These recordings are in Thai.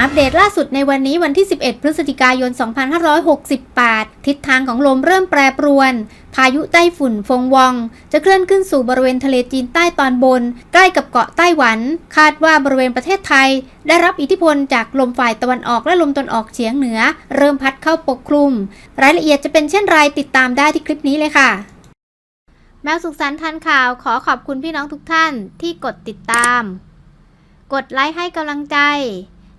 อัปเดตล่าสุดในวันนี้วันที่ 11 พฤศจิกายน 2568 ทิศทางของลมเริ่มแปรปรวน พายุไต้ฝุ่นฟงวอง จะเคลื่อนขึ้นสู่บริเวณทะเลจีนใต้ตอนบน ใกล้กับเกาะไต้หวัน คาดว่าบริเวณประเทศไทย ได้รับอิทธิพลจากลมฝ่ายตะวันออกและลมตะวันออกเฉียงเหนือ เริ่มพัดเข้าปกคลุม รายละเอียดจะเป็นเช่นไรติดตามได้ที่คลิปนี้เลยค่ะ แมวสุขสันต์ทันข่าวขอขอบคุณพี่น้องทุกท่านที่กดติดตาม กดไลค์ให้กำลังใจ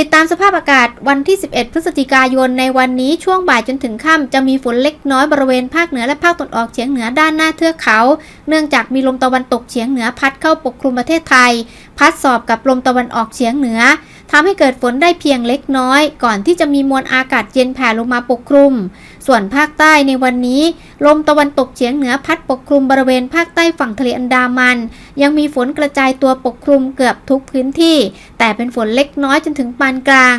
ติดตามสภาพอากาศวันที่ 11 พฤศจิกายนในวันนี้ช่วงบ่ายจนถึงค่ำจะมีฝนเล็กน้อยบริเวณภาคเหนือและภาคตะวันออกเฉียงเหนือด้านหน้าเทือกเขา เนื่องจากมีลมตะวันตกเฉียงเหนือพัดเข้าปกคลุมประเทศไทย พัดสอบกับลมตะวันออกเฉียงเหนือทำให้เกิดฝนได้เพียงเล็กน้อย ก่อนที่จะมีมวลอากาศเย็นแผ่ลงมาปกคลุม ส่วนภาคใต้ในวันนี้ ลมตะวันตกเฉียงเหนือพัดปกคลุมบริเวณภาคใต้ฝั่งทะเลอันดามัน ยังมีฝนกระจายตัวปกคลุมเกือบทุกพื้นที่ แต่เป็นฝนเล็กน้อยจนถึงปานกลาง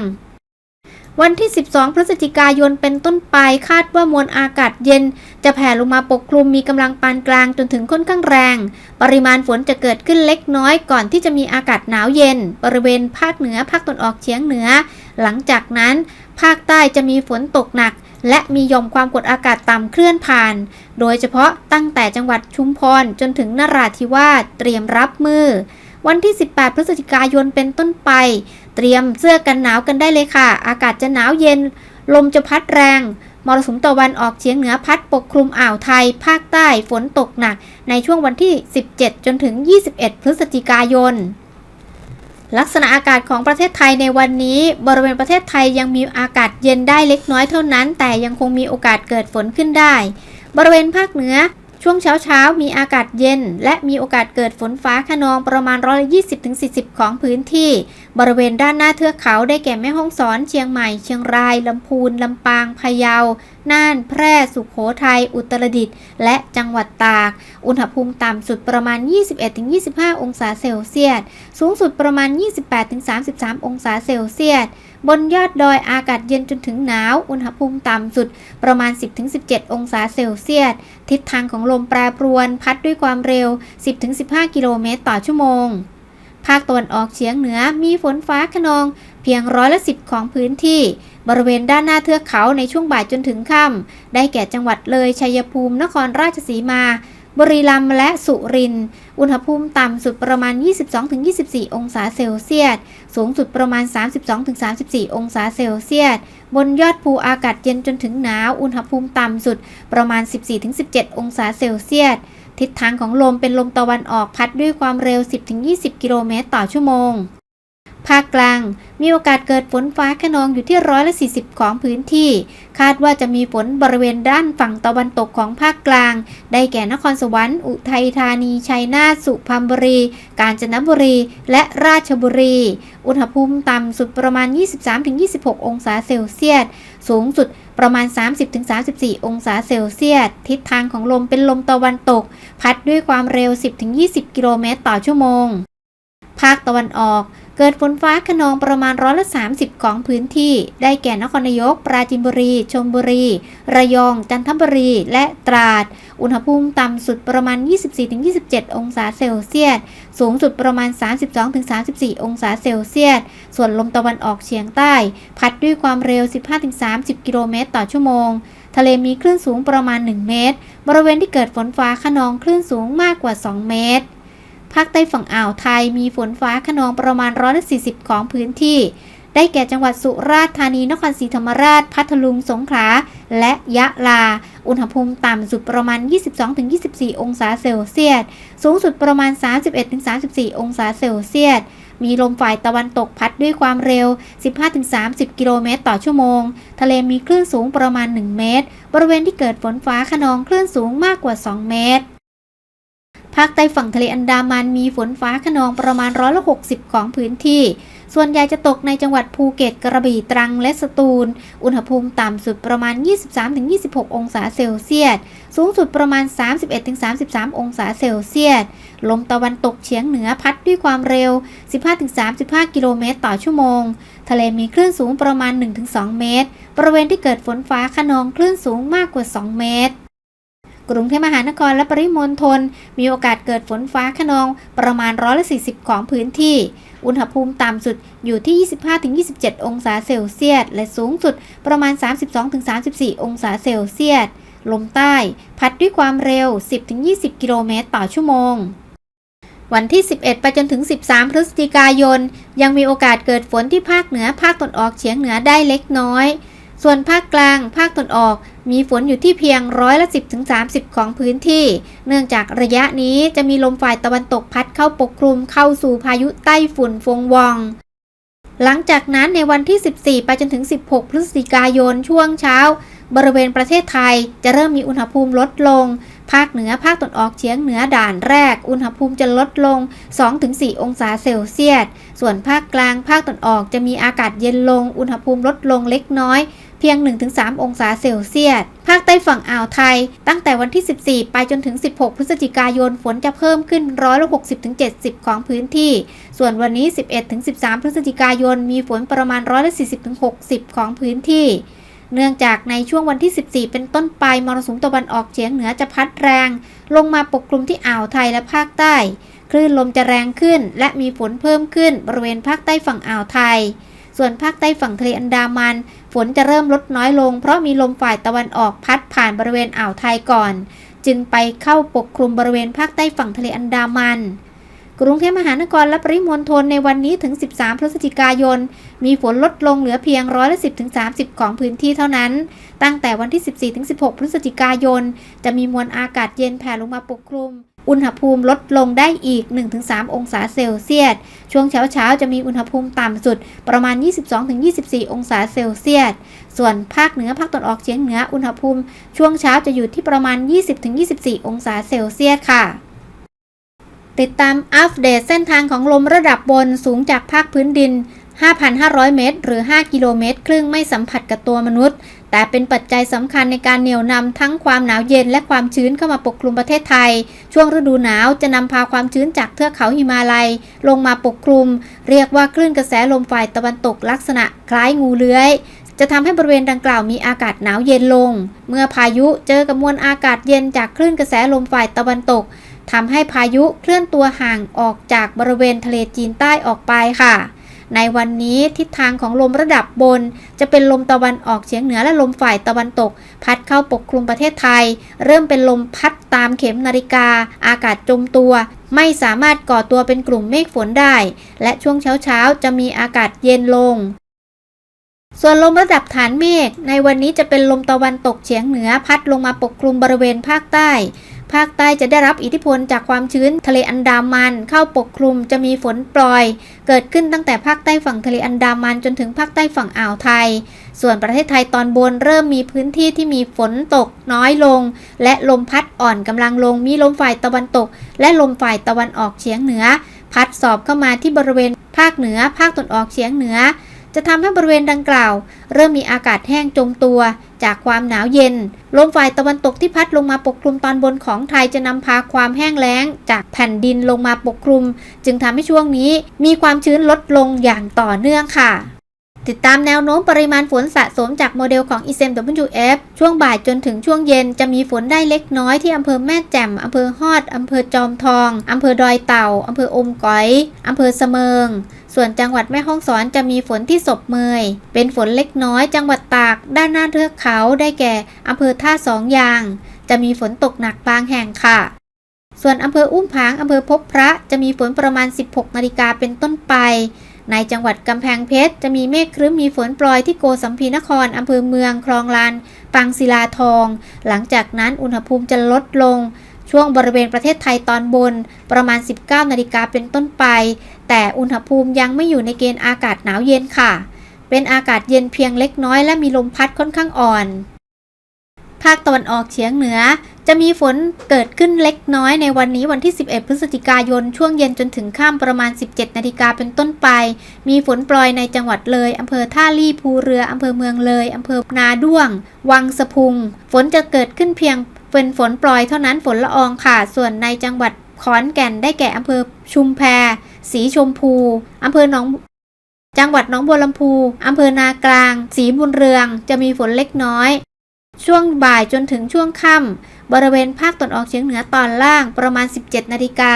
วันที่ 12 พฤศจิกายนเป็นต้นไปคาดว่ามวลอากาศเย็น จะแผ่ลงมาปกคลุมมีกำลังปานกลางจนถึงค่อนข้างแรง ปริมาณฝนจะเกิดขึ้นเล็กน้อยก่อนที่จะมีอากาศหนาวเย็น บริเวณภาคเหนือภาคตะวันออกเฉียงเหนือ หลังจากนั้น ภาคใต้จะมีฝนตกหนัก และมียอมความกดอากาศต่ำเคลื่อนผ่าน โดยเฉพาะตั้งแต่จังหวัดชุมพรจนถึงนราธิวาสเตรียมรับมือ วันที่ 18 พฤศจิกายนเป็นต้นไป เตรียมเสื้อกันหนาวกันได้เลยค่ะ อากาศจะหนาวเย็น ลมจะพัดแรง มรสุมตะวันออกเฉียงเหนือพัดปกคลุมอ่าวไทย ภาคใต้ฝนตกหนัก ในช่วงวันที่ 17 จนถึง 21 พฤศจิกายน ลักษณะอากาศของประเทศไทยในวันนี้ บริเวณประเทศไทยยังมีอากาศเย็นได้เล็กน้อยเท่านั้น แต่ยังคงมีโอกาสเกิดฝนขึ้นได้ บริเวณภาคเหนือ ช่วงเช้าเช้าๆมีอากาศเย็น และมีโอกาสเกิดฝนฟ้าขนองประมาณ120-40ของพื้นที่ บริเวณด้านหน้าเทือกเขาได้แก่แม่ฮ่องสอน เชียงใหม่ เชียงรายลำพูนลำปางพะเยา น่าน แพร่ สุขโขทัย อุตรดิตถ์ และจังหวัดตาก อุณหภูมิต่ำสุดประมาณ 21-25 องศาเซลเซียส สูงสุดประมาณ 28-33 องศาเซลเซียส บนยอดดอยอากาศเย็นจนถึงหนาว อุณหภูมิต่ำสุดประมาณ 10-17 องศาเซลเซียส ทิศทางของลมแปรปรวน พัดด้วยความเร็ว 10-15 กิโลเมตรต่อชั่วโมง ภาคตะวันออกเฉียงเหนือมีฝนฟ้าขนอง เพียงร้อยละสิบของพื้นที่ บริเวณด้านหน้าเทือกเขาในช่วงบ่ายจนถึงค่ำได้แก่จังหวัดเลยชัยภูมินครราชสีมา บรีรัมและสุรินทร์อุณหภูมิต่ำสุดประมาณ 22-24 องศาเซลเซียส สูงสุดประมาณ 32-34 องศาเซลเซียส บนยอดภูอากาศเย็นจนถึงหนาว อุณหภูมิต่ำสุดประมาณ 14-17 องศาเซลเซียส ทิศทางของลมเป็นลมตะวันออกพัดด้วยความเร็ว 10-20 กิโลเมตรต่อชั่วโมง ภาคกลาง มีโอกาสเกิดฝนฟ้าขนองอยู่ที่ร้อยละ40 ของพื้นที่ คาดว่าจะมีฝนบริเวณด้านฝั่งตะวันตกของภาคกลาง ได้แก่นครสวรรค์ อุทัยธานี ชัยนาท สุพรรณบุรี กาญจนบุรี และราชบุรี อุณหภูมิต่ำสุดประมาณ 23-26 องศาเซลเซียส สูงสุดประมาณ 30-34 องศาเซลเซียส ทิศทางของลมเป็นลมตะวันตก พัดด้วยความเร็ว 10-20 กิโลเมตรต่อชั่วโมง ภาคตะวันออก เกิดฝนฟ้าขนองประมาณร้อยละ30 ของพื้นที่ ได้แก่นครนายก ปราจีนบุรี ชลบุรี ระยอง จันทบุรี และตราด อุณหภูมิต่ำสุดประมาณ 24-27 องศาเซลเซียส สูงสุดประมาณ 32-34 องศาเซลเซียส ส่วนลมตะวันออกเฉียงใต้ พัดด้วยความเร็ว 15-30 กิโลเมตรต่อชั่วโมงทะเลมีคลื่นสูงประมาณ 1 เมตร บริเวณที่เกิดฝนฟ้าขนองคลื่นสูงมากกว่า 2 เมตร ภาคใต้ฝั่งอ่าวไทยมีฝนฟ้าขนองประมาณ140 ของพื้นที่ ได้แก่จังหวัดสุราษฎร์ธานี นครศรีธรรมราช พัทลุง สงขลา และยะลา อุณหภูมิต่ำสุดประมาณ 22-24 องศาเซลเซียส สูงสุดประมาณ 31-34 องศาเซลเซียสมีลมฝ่ายตะวันตกพัดด้วยความเร็ว 15-30 กิโลเมตรต่อชั่วโมง ทะเลมีคลื่นสูงประมาณ 1 เมตร บริเวณที่เกิดฝนฟ้าขนองคลื่นสูงมากกว่า 2 เมตร ภาคใต้ฝั่งทะเลอันดามันมีฝนฟ้าขนองประมาณร้อยละ60ของพื้นที่ ส่วนใหญ่จะตกในจังหวัดภูเก็ตกระบี่ตรังและสตูล อุณหภูมิต่ำสุดประมาณ 23-26 องศาเซลเซียส สูงสุดประมาณ 31-33 องศาเซลเซียส ลมตะวันตกเฉียงเหนือพัดด้วยความเร็ว 15-35 กิโลเมตรต่อชั่วโมง ทะเลมีคลื่นสูงประมาณ 1-2 เมตร บริเวณที่เกิดฝนฟ้าขนองคลื่นสูงมากกว่า 2 เมตร กรุงเทพมหานครและปริมณฑลมีโอกาสเกิดฝนฟ้าขนองประมาณร้อยละ40 ของพื้นที่ อุณหภูมิต่ำสุดอยู่ที่ 25-27 องศาเซลเซียส และสูงสุดประมาณ 32-34 องศาเซลเซียส ลมใต้ พัดด้วยความเร็ว 10-20 กิโลเมตรต่อชั่วโมงวันที่ 11 ไปจนถึง 13 พฤศจิกายน ยังมีโอกาสเกิดฝนที่ภาคเหนือ ภาคตะวันออกเฉียงเหนือได้เล็กน้อย ส่วนภาคกลาง ภาคตะวันออก มีฝนอยู่ที่เพียงร้อยละ 10ถึง30 ของพื้นที่ เนื่องจากระยะนี้จะมีลมฝ่ายตะวันตกพัดเข้าปกคลุมเข้าสู่พายุไต้ฝุ่นฟงวอง หลังจากนั้นในวันที่ 14 ไปจนถึง 16 พฤศจิกายนช่วงเช้า บริเวณประเทศไทยจะเริ่มมีอุณหภูมิลดลง ภาคเหนือภาคตะวันออกเฉียงเหนือด่านแรก อุณหภูมิจะลดลง 2-4 องศาเซลเซียส ส่วนภาคกลางภาคตะวันออกจะมีอากาศเย็นลง อุณหภูมิลดลงเล็กน้อย เพียง 1-3 องศาเซลเซียส ภาคใต้ฝั่งอ่าวไทย ตั้งแต่วันที่ 14 ไปจนถึง 16 พฤศจิกายน ฝนจะเพิ่มขึ้นร้อยละ60-70 ของพื้นที่ ส่วนวันนี้ 11-13 พฤศจิกายน มีฝนประมาณร้อยละ40-60 ของพื้นที่เนื่องจากในช่วงวันที่ 14 เป็นต้นไปมรสุมตะวันออกเฉียงเหนือจะพัดแรง ลงมาปกคลุมที่อ่าวไทยและภาคใต้ คลื่นลมจะแรงขึ้น และมีฝนเพิ่มขึ้นบริเวณภาคใต้ฝั่งอ่าวไทย ส่วนภาคใต้ฝั่งทะเลอันดามัน ฝนจะเริ่มลดน้อยลง เพราะมีลมฝ่ายตะวันออกพัดผ่านบริเวณอ่าวไทยก่อน จึงไปเข้าปกคลุมบริเวณภาคใต้ฝั่งทะเลอันดามันกรุงเทพมหานครและปริมณฑลในวันนี้ถึง 13 พฤศจิกายน มีฝนลดลงเหลือเพียงร้อยละ10ถึง30 ของพื้นที่เท่านั้น ตั้งแต่วันที่ 14ถึง16 พฤศจิกายน จะมีมวลอากาศเย็นแผ่ลงมาปกคลุม อุณหภูมิลดลงได้อีก 1-3 องศาเซลเซียส ช่วงเช้าเช้าๆจะมีอุณหภูมิต่ำสุดประมาณ 22-24 องศาเซลเซียส ส่วนภาคเหนือภาคตะวันออกเฉียงเหนืออุณหภูมิ ช่วงเช้าจะอยู่ที่ประมาณ 20-24 องศาเซลเซียสค่ะติดตามอัปเดตเส้นทางของลมระดับบนสูงจากภาคพื้นดิน 5,500 เมตร หรือ 5 กิโลเมตร ครึ่งไม่สัมผัสกับตัวมนุษย์ แต่เป็นปัจจัยสำคัญในการเหนี่ยวนำทั้งความหนาวเย็นและความชื้นเข้ามาปกคลุมประเทศไทย ช่วงฤดูหนาวจะนำพาความชื้นจากเทือกเขาหิมาลัย ลงมาปกคลุม เรียกว่าคลื่นกระแสลมฝ่ายตะวันตกลักษณะคล้ายงูเลื้อยจะทำให้บริเวณดังกล่าวมีอากาศหนาวเย็นลง เมื่อพายุเจอกับมวลอากาศเย็นจากคลื่นกระแสลมฝ่ายตะวันตกทำให้พายุเคลื่อนตัวห่างออกจากบริเวณทะเลจีนใต้ออกไปค่ะ ในวันนี้ทิศทางของลมระดับบน จะเป็นลมตะวันออกเฉียงเหนือและลมฝ่ายตะวันตก พัดเข้าปกคลุมประเทศไทย เริ่มเป็นลมพัดตามเข็มนาฬิกา อากาศจมตัว ไม่สามารถก่อตัวเป็นกลุ่มเมฆฝนได้ และช่วงเช้าๆจะมีอากาศเย็นลงส่วนลมระดับฐานเมฆในวันนี้จะเป็นลมตะวันตกเฉียงเหนือพัดลงมาปกคลุมบริเวณภาคใต้ ภาคใต้จะได้รับอิทธิพลจากความชื้นทะเลอันดามัน เข้าปกคลุมจะมีฝนปล่อย เกิดขึ้นตั้งแต่ภาคใต้ฝั่งทะเลอันดามันจนถึงภาคใต้ฝั่งอ่าวไทย ส่วนประเทศไทยตอนบนเริ่มมีพื้นที่ที่มีฝนตกน้อยลง และลมพัดอ่อนกำลังลงมีลมฝ่ายตะวันตก และลมฝ่ายตะวันออกเฉียงเหนือ พัดสอบเข้ามาที่บริเวณภาคเหนือ ภาคตะวันออกเฉียงเหนือ จะทำให้บริเวณดังกล่าว เริ่มมีอากาศแห้งจมตัว จากความหนาวเย็น ลมฝ่ายตะวันตกที่พัดลงมาปกคลุมตอนบนของไทยจะนำพาความแห้งแล้ง จากแผ่นดินลงมาปกคลุม จึงทำให้ช่วงนี้มีความชื้นลดลงอย่างต่อเนื่องค่ะ ติดตามแนวโน้มปริมาณฝนสะสมจากโมเดลของ ECMWF ช่วงบ่ายจนถึงช่วงเย็นจะมีฝนได้เล็กน้อยที่อำเภอแม่แจ่มอำเภอฮอดอำเภอจอมทองอำเภอดอยเต่าอำเภออมก๋อยอำเภอเสมิง ส่วนจังหวัดแม่ฮ่องสอนจะมีฝนที่ศพเมย เป็นฝนเล็กน้อยจังหวัดตาก ด้านหน้าเทือกเขาได้แก่อำเภอท่าสองยาง จะมีฝนตกหนักบางแห่งค่ะส่วนอำเภออุ้มผางอำเภอพบพระจะมีฝนประมาณ 16 นาฬิกาเป็นต้นไป ในจังหวัดกำแพงเพชร จะมีเมฆครึ้มมีฝนโปรยที่โกสัมพีนครอำเภอเมืองคลองลาน ปังศิลาทอง หลังจากนั้นอุณหภูมิจะลดลง ช่วงบริเวณประเทศไทยตอนบนประมาณ 19 นาฬิกาเป็นต้นไป แต่อุณหภูมิยังไม่อยู่ในเกณฑ์อากาศหนาวเย็นค่ะ เป็นอากาศเย็นเพียงเล็กน้อยและมีลมพัดค่อนข้างอ่อน ภาคตะวันออกเฉียงเหนือ จะมีฝนเกิดขึ้นเล็กน้อยในวันนี้วันที่ 11 พฤศจิกายน ช่วงเย็นจนถึงค่ำประมาณ 17 นาฬิกาเป็นต้นไป มีฝนโปรยในจังหวัดเลยอำเภอท่าลี่ภูเรืออำเภอเมืองเลยอำเภอนาด้วง วังสะพุง ฝนจะเกิดขึ้นเพียงเป็นฝนโปรยเท่านั้นฝนละอองค่ะ ส่วนในจังหวัดขอนแก่นได้แก่อำเภอชุมแพ สีชมพูอำเภอหนองจังหวัดหนองบัวลำพูอำเภอนากลาง สีบุญเรือง จะมีฝนเล็กน้อย ช่วงบ่ายจนถึงช่วงค่ำบริเวณภาคตะวันออกเฉียงเหนือตอนล่างประมาณ 17 นาฬิกา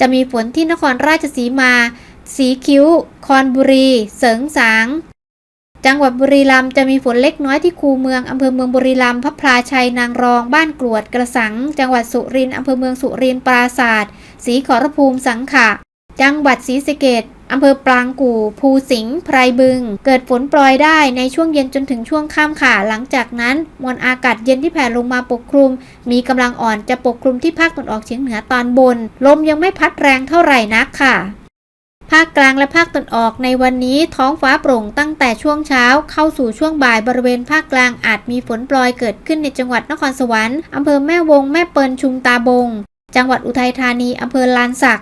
จะมีฝนที่นครราชสีมา สีคิ้ว คอนบุรี เสริงสาง จังหวัดบุรีรัมย์จะมีฝนเล็กน้อยที่คูเมืองอำเภอเมืองบุรีรัมย์พระพลาชัยนางรอง บ้านกรวดกระสัง จังหวัดสุรินทร์อำเภอเมืองสุรินทร์ปราศาสตร์ศรีขอรภูมิสังขะจังหวัดศรีสะเกษ อำเภอปรางกู่ ภูสิงห์ไพรบึง เกิดฝนโปรยได้ในช่วงเย็นจนถึงช่วงค่ำค่ะ หลังจากนั้นมวลอากาศเย็นที่แผ่ลงมาปกคลุม มีกำลังอ่อนจะปกคลุมที่ภาคตะวันออกเฉียงเหนือตอนบน ลมยังไม่พัดแรงเท่าไหร่นักค่ะภาคกลางและภาคตะวันออกในวันนี้ท้องฟ้าโปร่งตั้งแต่ช่วงเช้า เข้าสู่ช่วงบ่ายบริเวณภาคกลางอาจมีฝนโปรยเกิดขึ้นในจังหวัดนครสวรรค์อำเภอแม่วงแม่เปิลชุมตาบง จังหวัดอุทัยธานีอำเภอลานสัก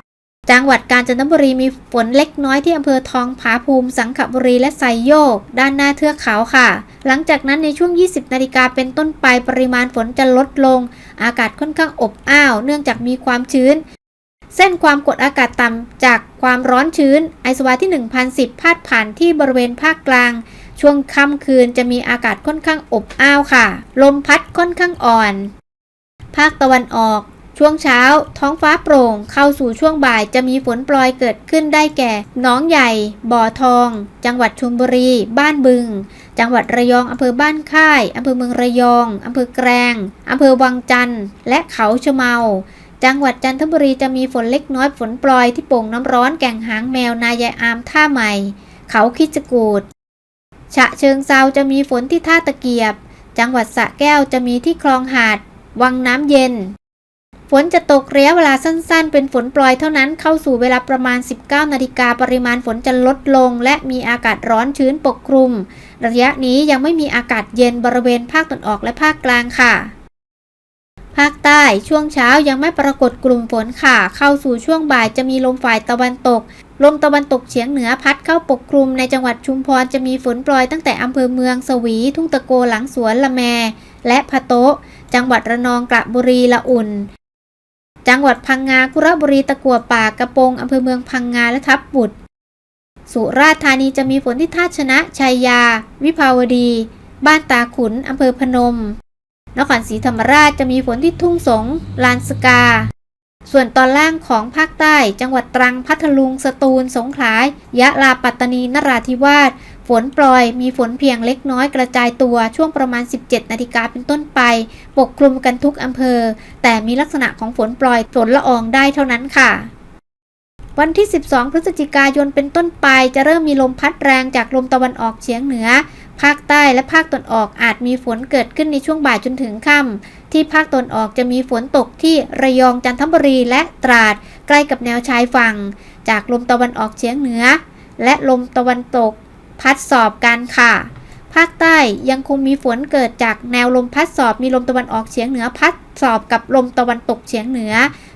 จังหวัดกาญจนบุรีมีฝนเล็กน้อยที่อำเภอทองผาภูมิ สังขบุรีและไซโยก ด้านหน้าเทือกเขาค่ะ หลังจากนั้นในช่วง 20 นาฬิกาเป็นต้นไปปริมาณฝนจะลดลง อากาศค่อนข้างอบอ้าว เนื่องจากมีความชื้น เส้นความกดอากาศต่ำจากความร้อนชื้น ไอสวาที่ 1010 พาดผ่านที่บริเวณภาคกลาง ช่วงค่ำคืนจะมีอากาศค่อนข้างอบอ้าวค่ะ ลมพัดค่อนข้างอ่อน ภาคตะวันออก ช่วงเช้า ท้องฟ้าโปร่ง เข้าสู่ช่วงบ่ายจะมีฝนโปรยเกิดขึ้นได้แก่ น้องใหญ่ บ่อทอง จังหวัดชลบุรี บ้านบึง จังหวัดระยองอำเภอบ้านค่ายอำเภอเมืองระยองอำเภอแกรงอำเภอวังจันทร์และเขาชะเมา จังหวัดจันทบุรีจะมีฝนเล็กน้อยฝนโปรยที่โป่งน้ำร้อนแก่งหางแมวนายายอามท่าใหม่ เขาคิดจกูดฉะเชิงเซาจะมีฝนที่ท่าตะเกียบ จังหวัดสระแก้วจะมีที่คลองหาด วังน้ำเย็น ฝนจะตกระยะเวลาสั้นๆ เป็นฝนโปรยเท่านั้นเข้าสู่เวลาประมาณ 19 นาฬิกาปริมาณฝนจะลดลง และมีอากาศร้อนชื้นปกคลุม ระยะนี้ยังไม่มีอากาศเย็นบริเวณภาคตะวันออกและภาคกลางค่ะ ภาคใต้ช่วงเช้ายังไม่ปรากฏกลุ่มฝนค่ะ เข้าสู่ช่วงบ่ายจะมีลมฝ่ายตะวันตก ลมตะวันตกเฉียงเหนือพัดเข้าปกคลุม ในจังหวัดชุมพรจะมีฝนโปรยตั้งแต่อำเภอเมืองสวี ทุ่งตะโกหลังสวนละแม และพะโต๊ะจังหวัดระนองกระบุรีละอุ่น จังหวัดพังงาคุระบุรีตะกัวป่ากระโปงอำเภอเมืองพังงาและทับบุตร สุราษฎร์ธานีจะมีฝนที่ท่าชนะชัยยา วิภาวดี บ้านตาขุนอำเภอพนม นครศรีธรรมราชจะมีฝนที่ทุ่งสง ลานสกา ส่วนตอนล่างของภาคใต้ จังหวัดตรังพัทลุงสตูล สงขลายะลาปัตตานีนราธิวาสฝนโปรยมีฝนเพียงเล็กน้อยกระจายตัวช่วงประมาณ 17 นาฬิกาเป็นต้นไป ปกคลุมกันทุกอำเภอ แต่มีลักษณะของฝนโปรยฝนละอองได้เท่านั้นค่ะ วันที่ 12 พฤศจิกายนเป็นต้นไป จะเริ่มมีลมพัดแรงจากลมตะวันออกเฉียงเหนือ ภาคใต้และภาคตะวันออกอาจมีฝนเกิดขึ้นในช่วงบ่ายจนถึงค่ำที่ภาคตะวันออกจะมีฝนตกที่ระยองจันทบุรีและตราด ใกล้กับแนวชายฝั่ง จากลมตะวันออกเฉียงเหนือ และลมตะวันตก พัดสอบกันค่ะ ภาคใต้ยังคงมีฝนเกิดจากแนวลมพัดสอบมีลมตะวันออกเฉียงเหนือพัดสอบกับลมตะวันตกเฉียงเหนือ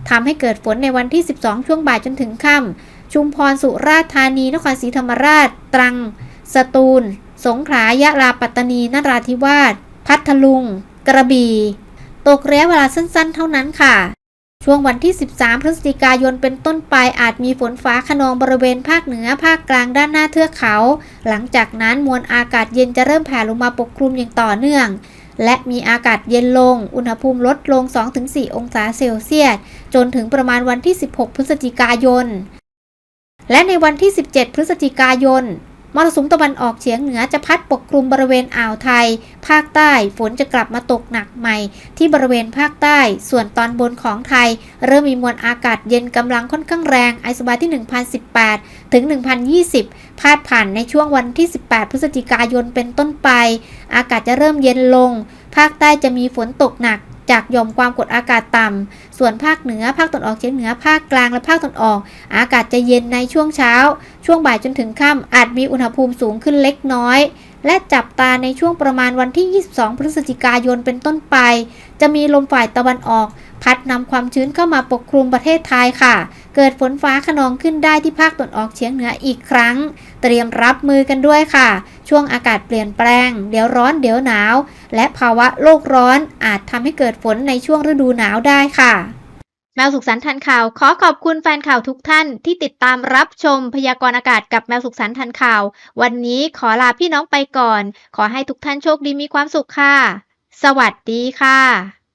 ทำให้เกิดฝนในวันที่ 12 ช่วงบ่ายจนถึงค่ำชุมพรสุราษฎร์ธานีนครศรีธรรมราช ตรัง สตูล สงขลายะลาปัตตานีนราธิวาสพัทลุง กระบี่ ตกระยะเวลาสั้นๆ เท่านั้นค่ะ ช่วงวันที่ 13 พฤศจิกายนเป็นต้นไปอาจมีฝนฟ้าขนองบริเวณภาคเหนือภาคกลางด้านหน้าเทือกเขา หลังจากนั้นมวลอากาศเย็นจะเริ่มแผ่ลงมาปกคลุมอย่างต่อเนื่อง และมีอากาศเย็นลง อุณหภูมิลดลง 2-4 องศาเซลเซียส จนถึงประมาณวันที่ 16 พฤศจิกายน และในวันที่ 17 พฤศจิกายน มรสุมตะวันออกเฉียงเหนือจะพัดปกคลุมบริเวณอ่าวไทย ภาคใต้ฝนจะกลับมาตกหนักใหม่ ที่บริเวณภาคใต้ ส่วนตอนบนของไทย เริ่มมีมวลอากาศเย็นกำลังค่อนข้างแรงไอซ์บาที่ 1018 ถึง 1020 พาดผ่านในช่วงวันที่ 18 พฤศจิกายนเป็นต้นไป อากาศจะเริ่มเย็นลง ภาคใต้จะมีฝนตกหนัก จากหย่อมความกดอากาศต่ำส่วนภาคเหนือ ภาคตะวันออกเฉียงเหนือ ภาคกลางและภาคตะวันออก อากาศจะเย็นในช่วงเช้า ช่วงบ่ายจนถึงค่ำอาจมีอุณหภูมิสูงขึ้นเล็กน้อย และจับตาในช่วงประมาณวันที่ 22 พฤศจิกายนเป็นต้นไป จะมีลมฝ่ายตะวันออก พัดนำความชื้นเข้ามาปกคลุมประเทศไทยค่ะ เกิดฝนฟ้าขนองขึ้นได้ที่ภาคตะวันออกเฉียงเหนืออีกครั้ง เตรียมรับมือกันด้วยค่ะ ช่วงอากาศเปลี่ยนแปลง เดี๋ยวร้อนเดี๋ยวหนาว และภาวะโลกร้อนอาจทำให้เกิดฝนในช่วงฤดูหนาวได้ค่ะแมวสุขสันต์ทันข่าว ขอขอบคุณแฟนข่าวทุกท่านที่ติดตามรับชมพยากรณ์อากาศกับแมวสุขสันต์ทันข่าว วันนี้ขอลาพี่น้องไปก่อน ขอให้ทุกท่านโชคดีมีความสุขค่ะ สวัสดีค่ะ